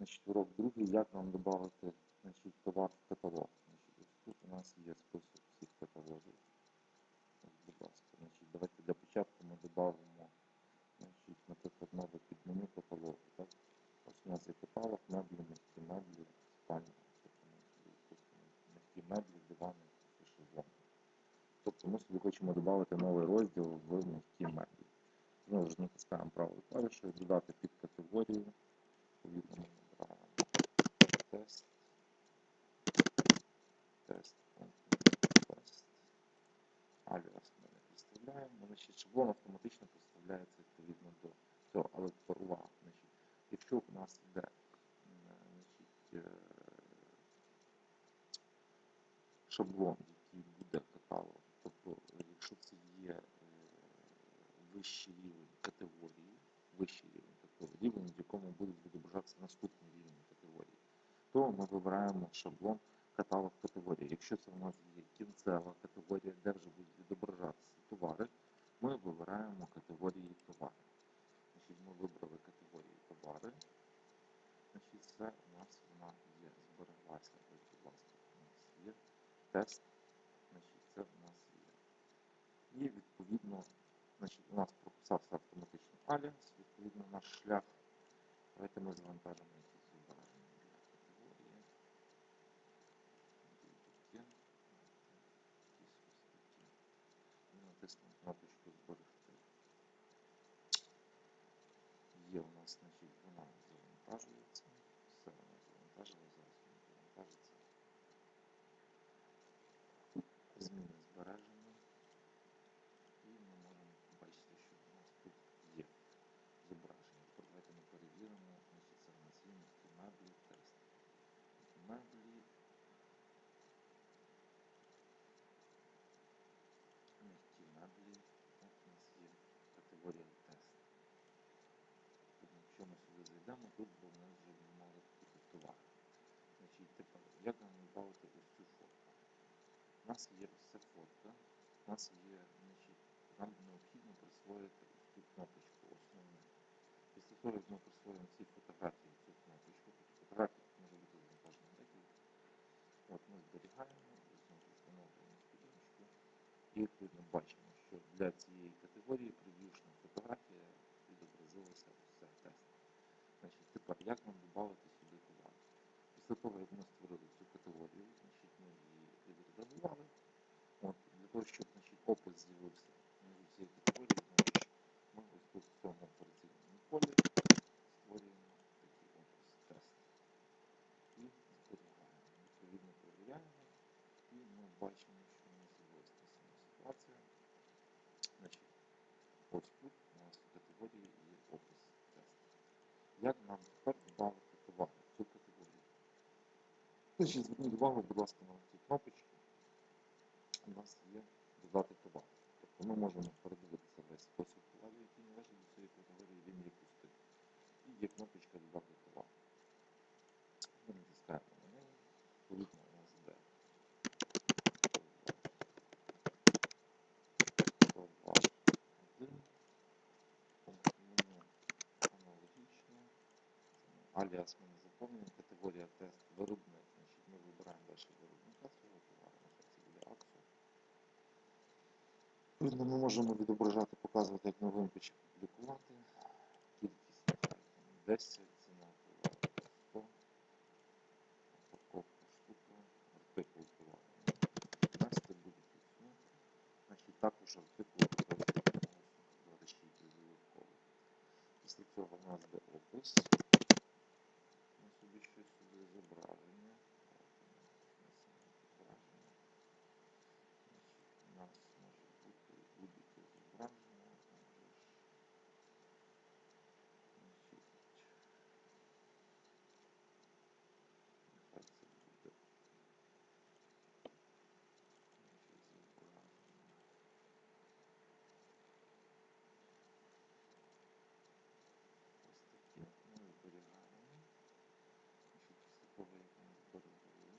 Значить, урок другий, як нам додати значить, товар в каталог. Значить, тут у нас є список всіх каталогів. Будь ласка, значить, давайте для початку ми додамо, значить, наприклад, нове підменю каталогу. Так? Ось у нас є каталог, меблі, м'які меблі, спальні, собі меблі, дивани шезлонги. Тобто ми собі хочемо додати новий розділ в м'які меблі. Знову ж натискаємо правою клавішою, додати під категорію. Відповідно, тест, тест, тест. Аліас ми не підставляємо. Значить, шаблон автоматично підставляється відповідно до цього. Але тепер увага. Значить, якщо у нас йде значить, е, шаблон, який буде каталогом, тобто, якщо це є е, вищий рівень категорії, вищий рівень категорії, рівень, в якому будуть відображатися наступні то ми вибираємо шаблон каталог категорії. Якщо це у нас є кінцева категорія, де вже будуть відображатися товари, ми вибираємо категорії товари. Значить, ми вибрали категорії товари. Значить, це у нас вона є, збереглася. Будь ласка, у нас є тест. Значить, це у нас є. І відповідно, значить, у нас прописався автоматично аліас, відповідно наш шлях. Давайте ми завантажимо noches. Якщо ми сюди зайдемо, тут в нас вже мали товари. Значить, тепер, як нам додати ось цю фотку? У нас є ось ця фотка. У нас є, значить, нам необхідно присвоїти ось цю кнопочку основну. Після того, як ми присвоїмо цій фотографії цю кнопочку, тобто фотографія тут може бути завантажена декілька. От ми зберігаємо, встановлюємо сторіночку. І відповідно бачимо, що для цієї категорії прев'юшна фотографія відобразилася ось. Значить, тепер як нам додати сюди товар? Після того, як ми створили цю категорію, значить, ми її відредагували. От, для того, щоб значить, опис з'явився внизу цієї категорії, знову ж ми ось тут в цьому операційному полі створюємо такий опис тест. І зберігаємо. Відповідно перевіряємо. І ми бачимо, що у нас з'явилася сама ситуація. Значить, ось тут у нас в категорії. Як нам тепер додати товар в цю категорію? Значить, зверніть увагу, будь ласка, на ці кнопочки. У нас є додати товар. Тобто ми можемо Аліас ми не заповнюємо, категорія тест виробник. Значить, ми вибираємо далі виробника свого товару, нехай це буде акція. Відповідно, ми можемо відображати, показувати як новинку чи публікувати. Кількість 10, ціна товару 100, упаковка штука, артикул товару. Внести будь-яку ціну. Значить, також артикул використовуємо до речі, додатково. Після цього у нас буде опис. Ми собі щось сюди зображення. Давайте ми внесемо зображення. Значить, у нас може бути будь-яке зображення. Там же ж, значить, нехай це буде значить, зображення. Ось таке. Ми зберігаємо. Значить, після того, як ми зберегли,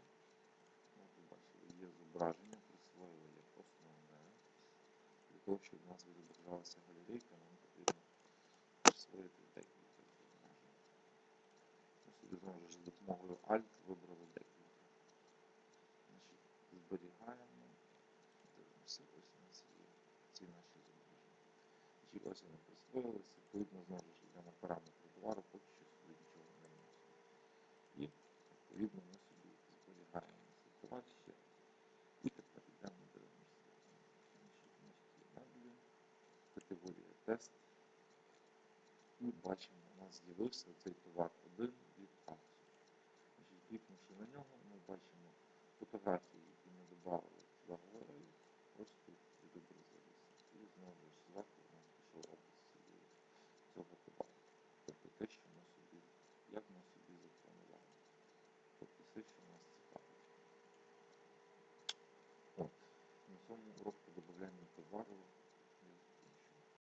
ми побачили, є зображення, присвоїли як основне. Для того, щоб у нас відображалася галерейка, нам потрібно присвоїти декілька зображень. Собі знову ж за допомогою Alt вибрали декілька. Значить, зберігаємо, дивимося, ось у нас є ці наші зображення. Ось вони присвоїлися, відповідно, знову ж йдемо параметри тест. І бачимо, у нас з'явився цей товар 1 від Аксу. Клікнувши на нього, ми бачимо фотографії, які ми додали за галерею, ось тут відобразилися. І знову ж зверху у пішов опис цього товару. Тобто те, що ми собі, як ми